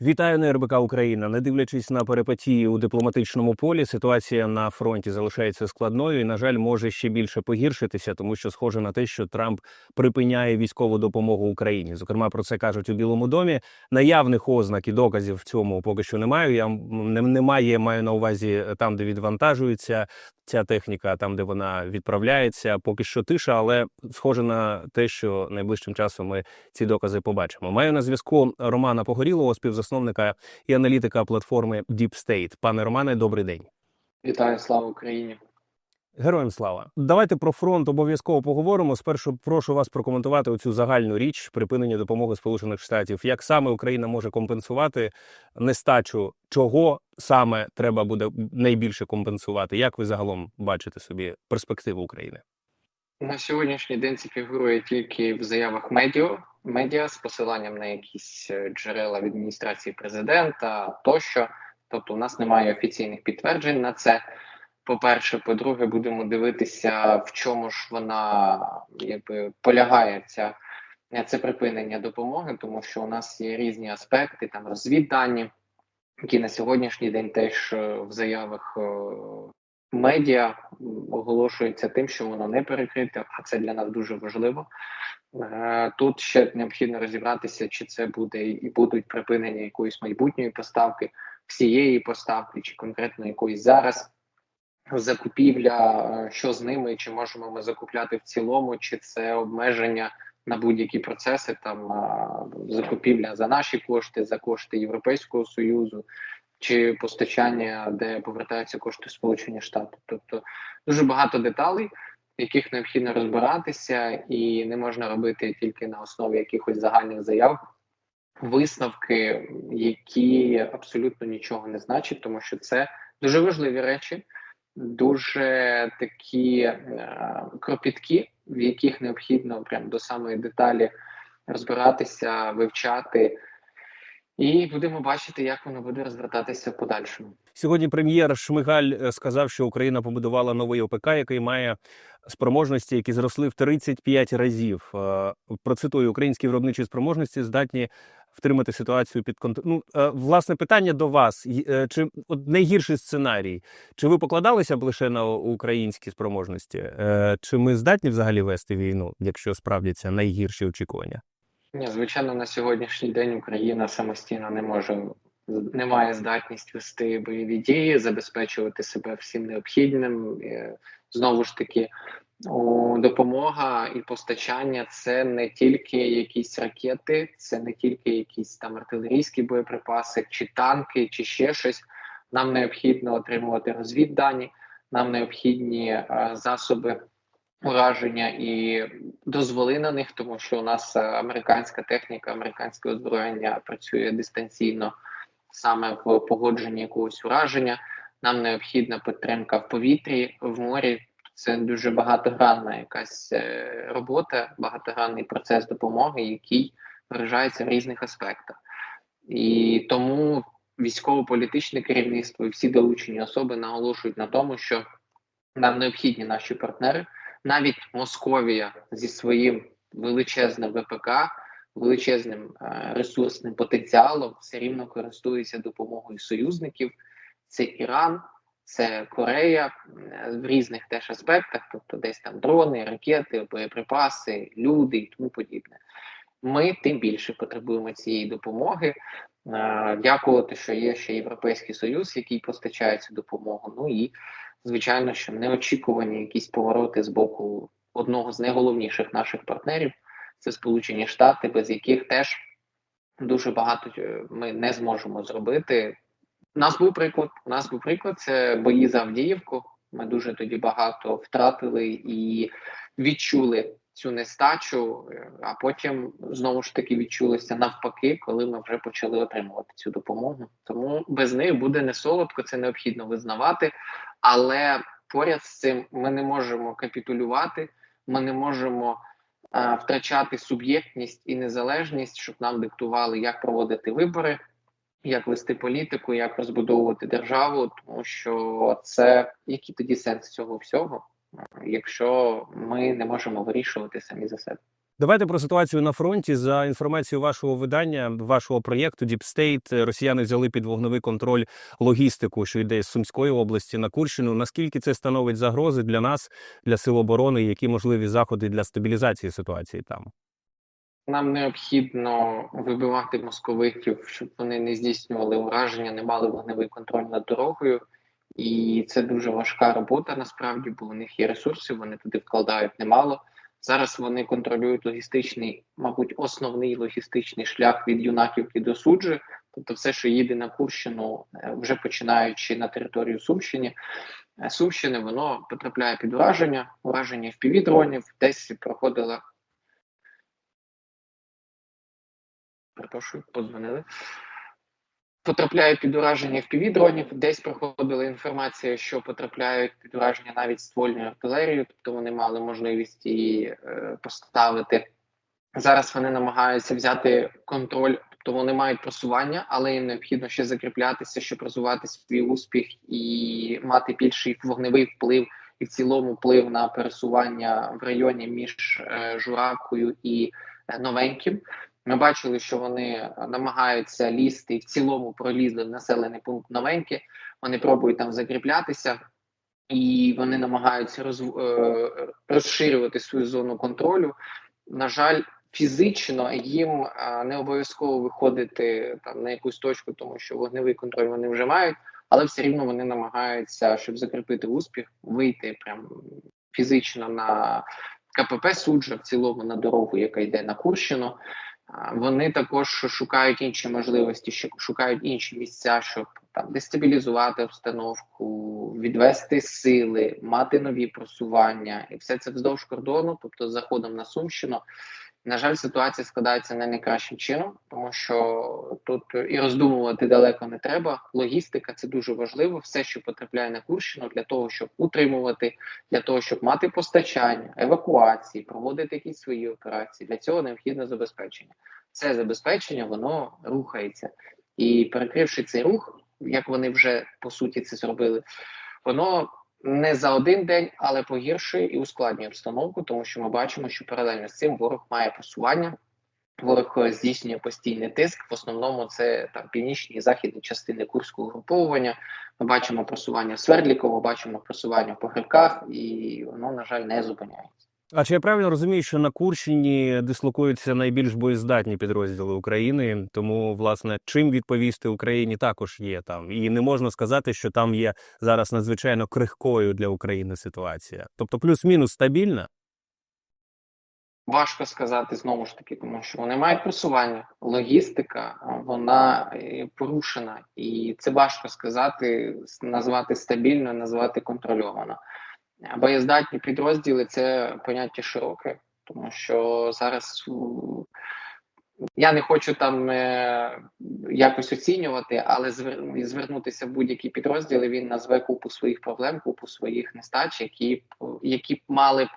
Вітаю на РБК Україна. Не дивлячись на перипетії у дипломатичному полі, ситуація на фронті залишається складною і, на жаль, може ще більше погіршитися, тому що схоже на те, що Трамп припиняє військову допомогу Україні. Зокрема, про це кажуть у Білому домі. Наявних ознак і доказів в цьому поки що немає. Я немає, маю на увазі там, де відвантажується ця техніка, там де вона відправляється. Поки що тиша, але схоже на те, що найближчим часом ми ці докази побачимо. Маю на зв'язку Романа Погорілого, співзасновника і аналітика платформи Deep State. Пане Романе, добрий день. Вітаю, слава Україні. Героям слава. Давайте про фронт обов'язково поговоримо. Спершу прошу вас прокоментувати оцю загальну річ припинення допомоги Сполучених Штатів. Як саме Україна може компенсувати нестачу, чого саме треба буде найбільше компенсувати? Як ви загалом бачите собі перспективу України? На сьогоднішній день це фігурує тільки в заявах медіа, медіа з посиланням на якісь е, джерела в адміністрації президента тощо. Тобто, у нас немає офіційних підтверджень на це. По-перше, по-друге, будемо дивитися, в чому ж вона якби полягає ця це припинення допомоги, тому що у нас є різні аспекти, там розвіддані, які на сьогоднішній день теж е, в заявах е, медіа оголошується тим, що воно не перекрите, а це для нас дуже важливо. Е, Тут ще необхідно розібратися, чи це буде і будуть припинення якоїсь майбутньої поставки, всієї поставки, чи конкретно якоїсь зараз закупівля, е, що з ними, чи можемо ми закупляти в цілому, чи це обмеження на будь-які процеси, там закупівля за наші кошти, за кошти Європейського союзу, чи постачання, де повертаються кошти Сполучені Штати. Тобто дуже багато деталей, яких необхідно розбиратися, і не можна робити тільки на основі якихось загальних заяв. Висновки, які абсолютно нічого не значать, тому що це дуже важливі речі, дуже такі е, кропіткі, в яких необхідно прям до самої деталі розбиратися, вивчати, і будемо бачити, як воно буде розвертатися в подальшому. Сьогодні прем'єр Шмигаль е, сказав, що Україна побудувала новий ОПК, який має спроможності, які зросли в 35 разів. Е, Процитую, українські виробничі спроможності здатні втримати ситуацію під контролем. Ну, е, власне, питання до вас: чи от найгірший сценарій? Чи ви покладалися б лише на українські спроможності? Чи ми здатні взагалі вести війну, якщо справдяться найгірші очікування? Звичайно, на сьогоднішній день Україна самостійно не може не має здатність вести бойові дії, забезпечувати себе всім необхідним. Знову ж таки, допомога і постачання це не тільки якісь ракети, це не тільки якісь там артилерійські боєприпаси, чи танки, чи ще щось. Нам необхідно отримувати розвіддані, нам необхідні е, засоби ураження і дозволи на них, тому що у нас е, американська техніка, американське озброєння працює дистанційно саме в погодженні якогось ураження. Нам необхідна підтримка в повітрі, в морі. Це дуже багатогранна якась е, робота, багатогранний процес допомоги, який виражається в різних аспектах. І тому військово-політичне керівництво і всі долучені особи наголошують на тому, що нам необхідні наші партнери, навіть Московія зі своїм величезним ВПК, величезним е, ресурсним потенціалом, все рівно користується допомогою союзників. Це Іран, це Корея е, в різних теж аспектах, тобто десь там дрони, ракети, боєприпаси, люди і тому подібне. Ми тим більше потребуємо цієї допомоги. Е, Дякувати, що є ще Європейський Союз, який постачає цю допомогу. Ну і звичайно, що неочікувані якісь повороти з боку одного з найголовніших наших партнерів це Сполучені Штати, без яких теж дуже багато е, ми не зможемо зробити. У нас був приклад. У нас був приклад це бої за Авдіївку. Ми дуже тоді багато втратили і відчули цю нестачу, е, а потім знову ж таки відчулося навпаки, коли ми вже почали отримувати цю допомогу. Тому без неї буде не солодко, це необхідно визнавати. Але поряд з цим ми не можемо капітулювати, ми не можемо е, втрачати суб'єктність і незалежність, щоб нам диктували, як проводити вибори, як вести політику, як розбудовувати державу, тому що це який тоді сенс цього всього, якщо ми не можемо вирішувати самі за себе. Давайте про ситуацію на фронті. За інформацією вашого видання, вашого проєкту Deep State, росіяни взяли під вогневий контроль логістику, що йде з Сумської області на Курщину. Наскільки це становить загрози для нас, для сил оборони? Які можливі заходи для стабілізації ситуації там? Нам необхідно вибивати московитів, щоб вони не здійснювали ураження, не мали вогневий контроль над дорогою. І це дуже важка робота насправді, бо у них є ресурси, вони туди вкладають немало. Зараз вони контролюють логістичний, мабуть, основний логістичний шлях від юнаківки до суджі, тобто все, що їде на Курщину, е, вже починаючи на територію Сумщини, е, Сумщини, воно потрапляє під ураження, ураження впівдронів, десь проходила. Перепрошую, подзвонили. Потрапляють під ураження впівдронів, десь проходила інформація, що потрапляють під ураження навіть ствольною артилерією, тобто вони мали можливість її е, поставити. Зараз вони намагаються взяти контроль, тобто вони мають просування, але їм необхідно ще закріплятися, щоб розвивати свій успіх і мати більший вогневий вплив і в цілому вплив на пересування в районі між е, Журавкою і е, Новеньким. Ми бачили, що вони намагаються лізти в цілому пролізли в населений пункт Новеньке. Вони пробують там закріплятися, і вони намагаються роз, е, розширювати свою зону контролю. На жаль, фізично їм е, не обов'язково виходити там на якусь точку, тому що вогневий контроль вони вже мають, але все рівно вони намагаються, щоб закріпити успіх, вийти прям фізично на КПП суджа, в цілому на дорогу, яка йде на Курщину. Вони також шукають інші можливості, шукають інші місця, щоб там дестабілізувати обстановку, відвести сили, мати нові просування, і все це вздовж кордону, тобто заходом на Сумщину. На жаль, ситуація складається не найкращим чином, тому що тут і роздумувати далеко не треба. Логістика це дуже важливо. Все, що потрапляє на Курщину, для того, щоб утримувати, для того, щоб мати постачання, евакуації, проводити якісь свої операції. Для цього необхідне забезпечення. Це забезпечення воно рухається, і перекривши цей рух, як вони вже по суті це зробили, воно не за один день, але погіршує і ускладнює обстановку, тому що ми бачимо, що паралельно з цим ворог має просування. Ворог е, здійснює постійний тиск. В основному це там північні і західні частини курського груповування. Ми бачимо просування в бачимо просування в погребках, і воно на жаль не зупиняється. А чи я правильно розумію, що на Курщині дислокуються найбільш боєздатні підрозділи України? Тому, власне, чим відповісти Україні також є там, і не можна сказати, що там є зараз надзвичайно крихкою для України ситуація. Тобто, плюс-мінус стабільна. Важко сказати знову ж таки, тому що вони мають просування. Логістика вона е, порушена, і це важко сказати, назвати стабільно, назвати контрольовано. Боєздатні підрозділи це поняття широке, тому що зараз я не хочу там е, якось оцінювати, але звер, звернутися в будь-які підрозділи він назве купу своїх проблем, купу своїх нестач, які які б мали б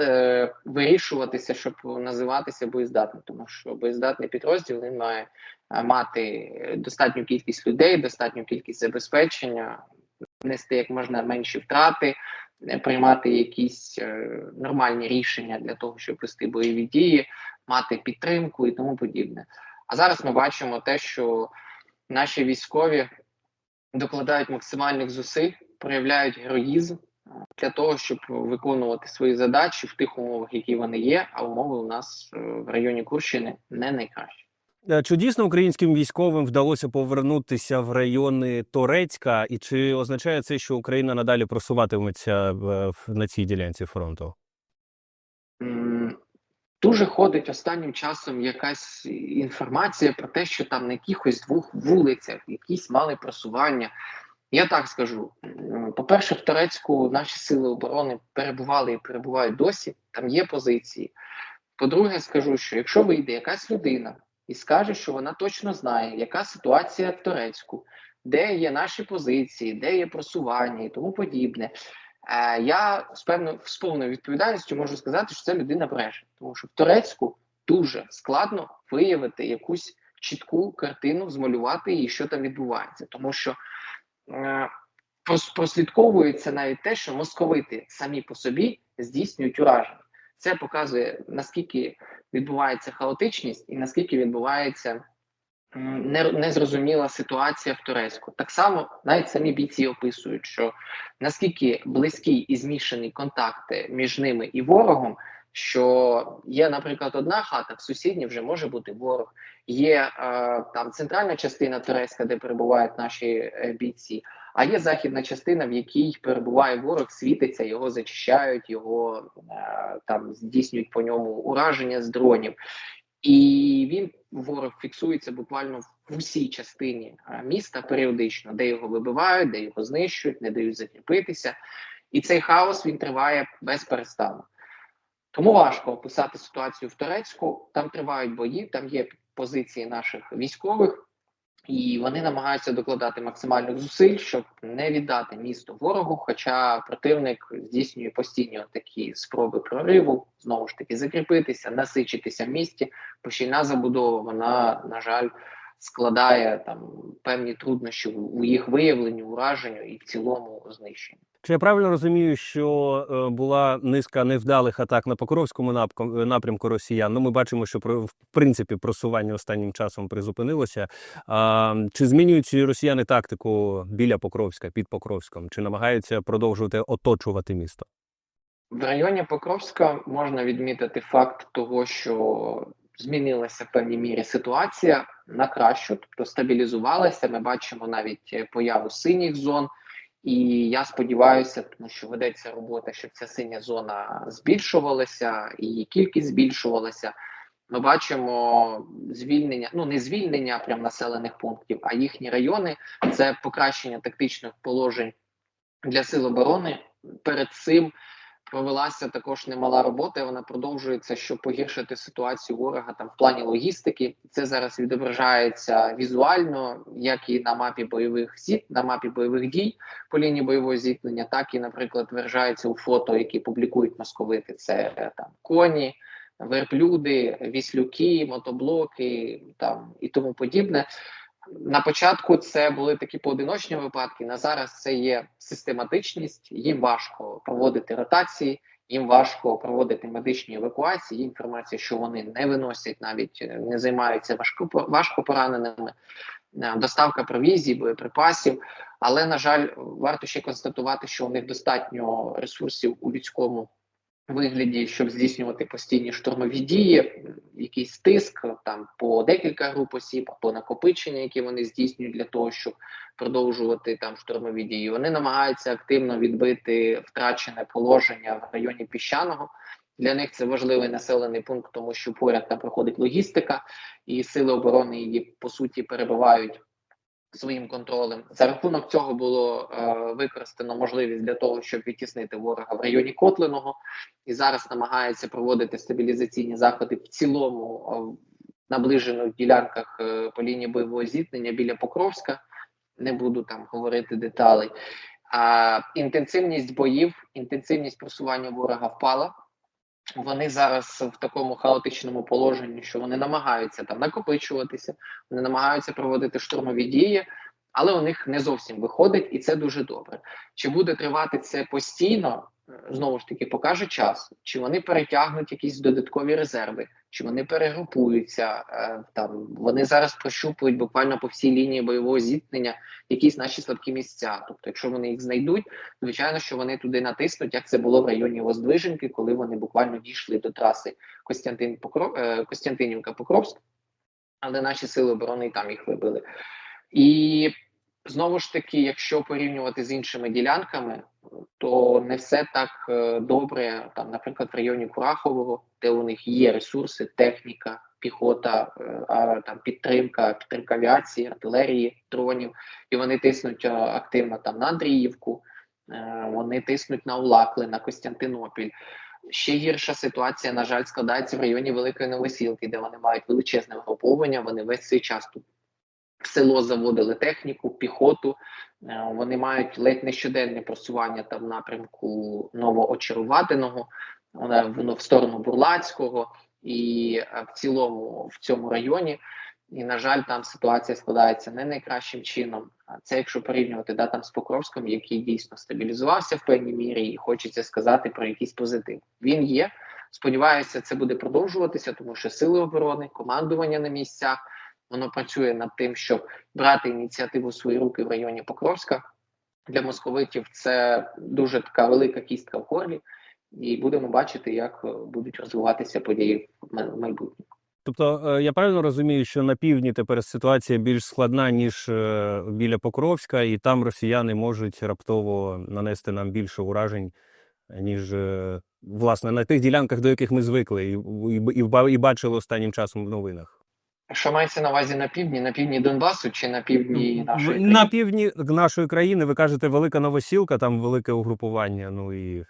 е, вирішуватися, щоб називатися боєздатним, тому що боєздатний підрозділ він має е, мати достатню кількість людей, достатню кількість забезпечення, нести як можна менші втрати. Приймати якісь е, нормальні рішення для того, щоб вести бойові дії, мати підтримку і тому подібне. А зараз ми бачимо те, що наші військові докладають максимальних зусиль, проявляють героїзм для того, щоб виконувати свої задачі в тих умовах, які вони є. А умови у нас е, в районі Курщини не найкращі. Е, Чи дійсно українським військовим вдалося повернутися в райони Торецька, і чи означає це, що Україна надалі просуватиметься в- на цій ділянці фронту? Дуже ходить останнім часом якась інформація про те, що там на якихось двох вулицях якісь мали просування. Я так скажу: по-перше, в Турецьку наші сили оборони перебували і перебувають досі, там є позиції. По-друге, скажу, що якщо вийде якась людина і скаже, що вона точно знає, яка ситуація в Турецьку, де є наші позиції, де є просування і тому подібне. Е, я з певною з повною відповідальністю можу сказати, що це людина бреше, тому що в Турецьку дуже складно виявити якусь чітку картину, змалювати її, що там відбувається, тому що е, прослідковується навіть те, що московити самі по собі здійснюють ураження. Це показує наскільки відбувається хаотичність і наскільки відбувається незрозуміла ситуація в Турецьку. Так само навіть самі бійці описують, що наскільки близькі і змішані контакти між ними і ворогом, що є, наприклад, одна хата, в сусідній вже може бути ворог. Є е, там центральна частина Турецька, де перебувають наші е, бійці. А є західна частина, в якій перебуває ворог, світиться, його зачищають, його е, там здійснюють по ньому ураження з дронів. І він ворог фіксується буквально в усій частині е, міста періодично, де його вибивають, де його знищують, не дають закріпитися. І цей хаос він триває без перестану. Тому важко описати ситуацію в Турецьку. Там тривають бої, там є позиції наших військових, і вони намагаються докладати максимальних зусиль, щоб не віддати місто ворогу. Хоча противник здійснює постійні такі спроби прориву, знову ж таки закріпитися, насичитися в місті. Пощільна забудова вона на жаль складає там певні труднощі у їх виявленні, ураженню і в цілому знищенні. Чи я правильно розумію, що е, була низка невдалих атак на Покровському напрямку, напрямку росіян? Ну, ми бачимо, що в принципі просування останнім часом призупинилося. А, чи змінюють росіяни тактику біля Покровська, під Покровськом? Чи намагаються продовжувати оточувати місто? В районі Покровська можна відмітити факт того, що змінилася в певній мірі ситуація на кращу, тобто стабілізувалася. Ми бачимо навіть е, появу синіх зон. І я сподіваюся, тому що ведеться робота, щоб ця синя зона збільшувалася, її кількість збільшувалася. Ми бачимо звільнення, ну не звільнення прям населених пунктів, а їхні райони це покращення тактичних положень для сил оборони. Перед цим провелася також немала робота. і Вона продовжується, щоб погіршити ситуацію ворога там в плані логістики. Це зараз відображається візуально, як і на мапі бойових зіт, на мапі бойових дій по лінії бойового зіткнення, так і, наприклад, виражається у фото, які публікують московити. Це е, там коні, верблюди, віслюки, мотоблоки там і тому подібне. На початку це були такі поодиночні випадки. На зараз це є систематичність. Їм важко проводити ротації, їм важко проводити медичні евакуації. Інформація, що вони не виносять, навіть е, не займаються важко важко пораненими. Е, Доставка провізії, боєприпасів. Але на жаль, варто ще констатувати, що у них достатньо ресурсів у людському вигляді, щоб здійснювати постійні штурмові дії, якийсь тиск там по декілька груп осіб, або накопичення, які вони здійснюють для того, щоб продовжувати там штурмові дії. Вони намагаються активно відбити втрачене положення в районі піщаного. Для них це важливий населений пункт, тому що поряд там проходить логістика, і сили оборони її по суті перебувають своїм контролем. За рахунок цього було е, використано можливість для того, щоб відтіснити ворога в районі Котлиного, і зараз намагається проводити стабілізаційні заходи в цілому е, наближених ділянках е, по лінії бойового зіткнення біля Покровська. Не буду там говорити деталей. А інтенсивність боїв, інтенсивність просування ворога впала. Вони зараз в такому хаотичному положенні, що вони намагаються там накопичуватися, вони намагаються проводити штурмові дії, але у них не зовсім виходить, і це дуже добре. Чи буде тривати це постійно? Знову ж таки, покаже час, чи вони перетягнуть якісь додаткові резерви, чи вони перегрупуються. е, Там вони зараз прощупують буквально по всій лінії бойового зіткнення якісь наші слабкі місця. Тобто, якщо вони їх знайдуть, звичайно, що вони туди натиснуть, як це було в районі Воздвиженки, коли вони буквально дійшли до траси Костянтин е, Костянтинівка Покровськ, але наші сили оборони і там їх вибили. І знову ж таки, якщо порівнювати з іншими ділянками, то не все так е, добре. Там, наприклад, в районі Курахового, де у них є ресурси, техніка, піхота, е, а, там підтримка, підтримка авіації, артилерії, дронів, і вони тиснуть е, активно там на Андріївку, вони тиснуть на Улакли, на Костянтинопіль. Ще гірша ситуація, на жаль, складається в районі Великої Новосілки, де вони мають величезне вгруповання. Вони весь цей час тут в село заводили техніку, піхоту. Е, Вони мають ледь не щоденне просування там в напрямку новоочаруватиного, е, в в сторону Бурлацького і е, в цілому в цьому районі. І, на жаль, там ситуація складається не найкращим чином. Це якщо порівнювати да, там з Покровськом, який дійсно стабілізувався в певній мірі, і хочеться сказати про якийсь позитив. Він є, Сподіваюся, це буде продовжуватися, тому що сили оборони, командування на місцях воно працює над тим, щоб брати ініціативу в свої руки в районі Покровська. Для московитів це дуже така велика кістка в горлі, і будемо бачити, як е, будуть розвиватися події в май- майбутньому. Тобто е, я правильно розумію, що на півдні тепер ситуація більш складна, ніж е, біля Покровська, і там росіяни можуть раптово нанести нам більше уражень, ніж власне на тих ділянках, до яких ми звикли, і, і, і бачили останнім часом в новинах. Що мається на увазі на півдні? На півдні Донбасу чи на півдні нашої на країни? півдні нашої країни ви кажете велика новосілка, там велике угрупування. Ну і в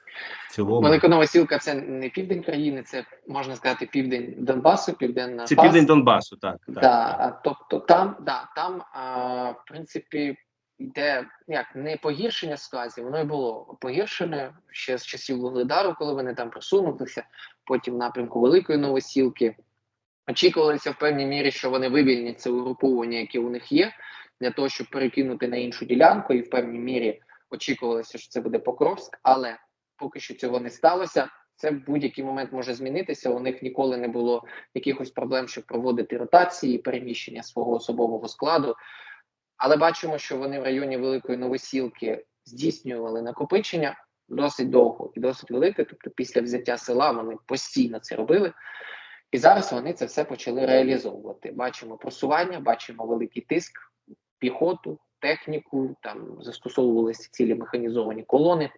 цілому Велика Новосілка це не південь країни, це можна сказати південь Донбасу, південна Це Фас. південь Донбасу, так. так. Да, а, тобто там, да, там а, в принципі йде як не погіршення ситуації, воно і було погіршене ще з часів Вугледару, коли вони там просунулися, потім в напрямку Великої Новосілки. Очікувалося в певній мірі, що вони вивільнять це угруповання, яке у них є, для того, щоб перекинути на іншу ділянку, і в певній мірі очікувалося, що це буде Покровськ, але поки що цього не сталося. Це в будь-який момент може змінитися. У них ніколи не було якихось проблем, щоб проводити ротації, переміщення свого особового складу. Але бачимо, що вони в районі Великої Новосілки здійснювали накопичення досить довго і досить велике. Тобто, після взяття села вони постійно це робили. І зараз вони це все почали реалізовувати. Бачимо просування, бачимо великий тиск, піхоту, техніку. Там застосовувалися цілі механізовані колони,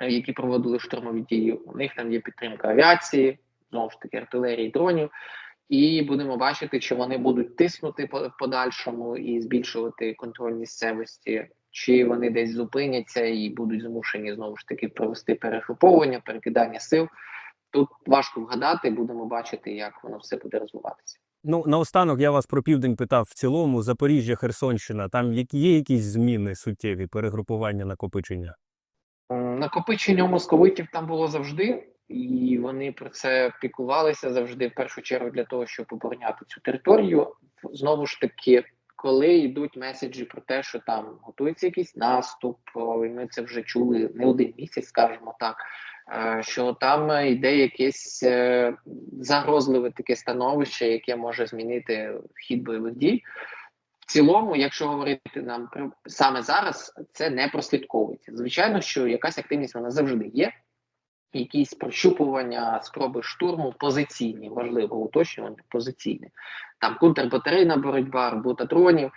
е, які проводили штурмові дії. У них там є підтримка авіації, знову ж таки артилерії, дронів. І будемо бачити, чи вони будуть тиснути по подальшому і збільшувати контроль місцевості, чи вони десь зупиняться і будуть змушені знову ж таки провести перегруповування, перекидання сил. Тут важко вгадати, будемо бачити, як воно все буде розвиватися. Ну, наостанок я вас про південь питав в цілому. Запоріжжя, Херсонщина. Там є якісь зміни суттєві, перегрупування, накопичення? Накопичення у московитів там було завжди, і вони про це піклувалися завжди, в першу чергу, для того, щоб обороняти цю територію. Знову ж таки, коли йдуть меседжі про те, що там готується якийсь наступ, і ми це вже чули не один місяць, скажімо так. Що там е, йде якесь е, загрозливе таке становище, яке може змінити хід бойових дій. В цілому, якщо говорити нам про саме зараз, це не прослідковується. Звичайно, що якась активність вона завжди є. Якісь прощупування, спроби штурму позиційні, важливо уточнювати позиційні. Там контрбатарейна боротьба, робота дронів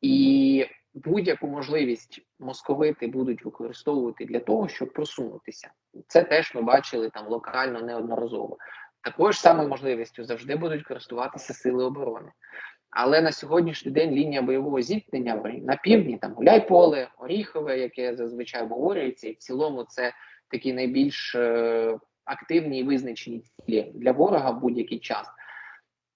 і будь-яку можливість московити будуть використовувати для того, щоб просунутися. Це теж ми бачили там локально неодноразово. Такою ж самою можливістю завжди будуть користуватися сили оборони. Але на сьогоднішній день лінія бойового зіткнення на півдні, там Гуляйполе, Оріхове, яке зазвичай обговорюється, і в цілому це такі найбільш е, активні і визначені цілі для ворога в будь-який час.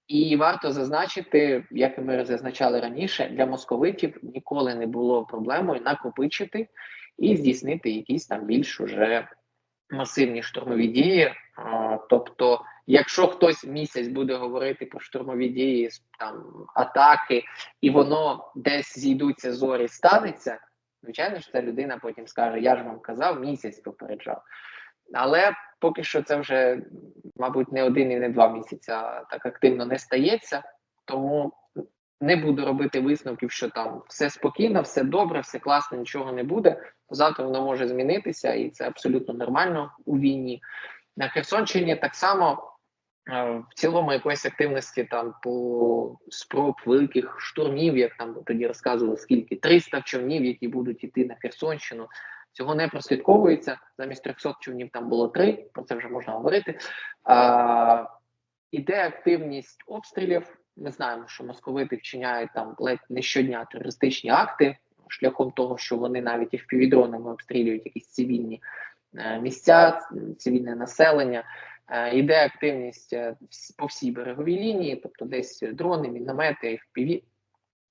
І варто зазначити, як ми зазначали раніше, для московитів ніколи не було проблемою накопичити і здійснити якісь там більш уже масивні штурмові дії. Тобто, якщо хтось місяць буде говорити про штурмові дії, там атаки, і воно десь зійдуться зорі, станеться, звичайно ж, ця людина потім скаже: Я ж вам казав, місяць попереджав. Але поки що це вже, мабуть, не один і не два місяця так активно не стається, тому не буду робити висновків, що там все спокійно, все добре, все класно, нічого не буде. Завтра воно може змінитися, і це абсолютно нормально у війні. На Херсонщині так само е, в цілому якоїсь активності там по спроб великих штурмів, як там тоді розказували, скільки 300 човнів, які будуть йти на Херсонщину. Цього не прослідковується. Замість 300 човнів там було три, про це вже можна говорити. А, іде активність обстрілів. Ми знаємо, що московити вчиняють там ледь не щодня терористичні акти, шляхом того, що вони навіть і впівдронами обстрілюють якісь цивільні е, місця, цивільне населення. Е, Іде активність е, по всій береговій лінії, тобто десь дрони, міномети, е,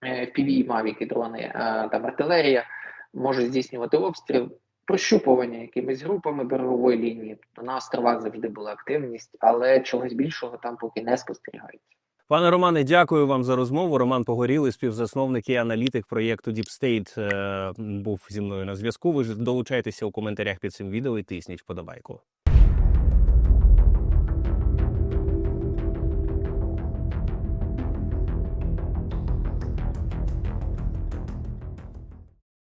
FPV, мавіки, дрони, там артилерія може здійснювати обстріл, прощупування якимись групами берегової лінії. Тобто на островах завжди була активність, але чогось більшого там поки не спостерігається. Пане Романе, дякую вам за розмову. Роман Погорілий, співзасновник і аналітик проєкту Deep State, е, був зі мною на зв'язку. Ви ж долучайтеся у коментарях під цим відео і тисніть вподобайку.